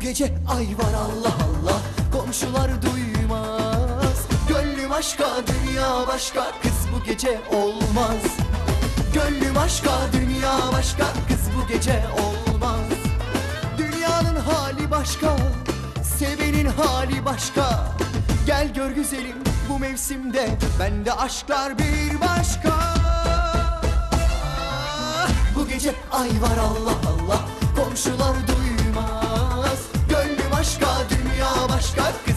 Gece ay var Allah Allah. Komşular duymaz. Gönlüm aşka dünya başka. Kız bu gece olmaz. Gönlüm aşka dünya başka. Kız bu gece olmaz. Dünyanın hali başka. Sevenin hali başka. Gel gör güzelim bu mevsimde. Bende aşklar bir başka. Bu gece ay var Allah Allah. Komşular duymaz dünya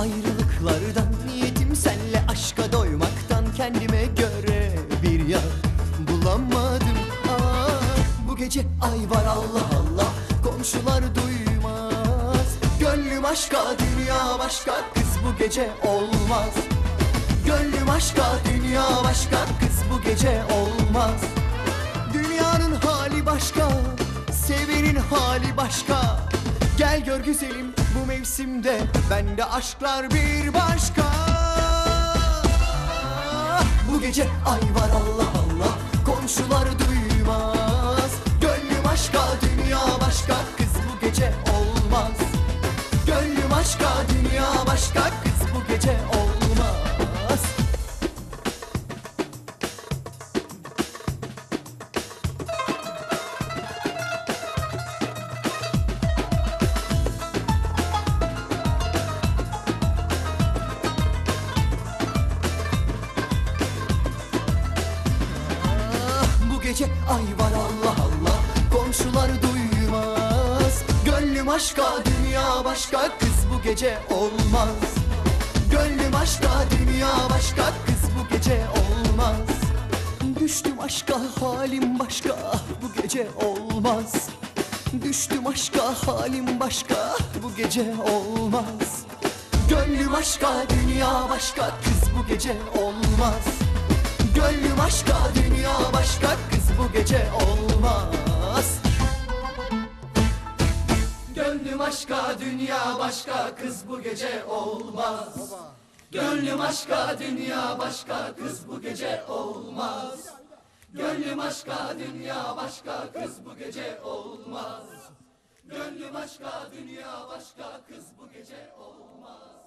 ayrılıklardan Niyetim senle aşka doymaktan Kendime göre bir yer bulamadım. Ah, Bu gece ay var Allah Allah Komşular duymaz. Gönlüm aşka dünya başka Kız bu gece olmaz. Gönlüm aşka dünya başka Kız bu gece olmaz. Dünyanın hali başka Sevenin hali başka Gel gör güzelim bu mevsimde Bende aşklar bir başka. Bu gece ay var Allah Allah Komşular duymaz. Gönlüm aşka dünya başka gece. Ay var Allah Allah Komşular duymaz. Gönlüm aşka dünya başka. Kız bu gece olmaz. Gönlüm aşka dünya başka. Kız bu gece olmaz. Düştüm aşka halim başka. Bu gece olmaz. Düştüm aşka halim başka. Bu gece olmaz. Gönlüm aşka dünya başka. Kız bu gece olmaz. Gönlüm aşka dünya başka bu gece olmaz. Gönlüm aşka dünya başka Kız bu gece olmaz. Gönlüm aşka dünya başka Kız bu gece olmaz. Gönlüm aşka dünya başka Kız bu gece olmaz. Gönlüm aşka dünya başka Kız bu gece olmaz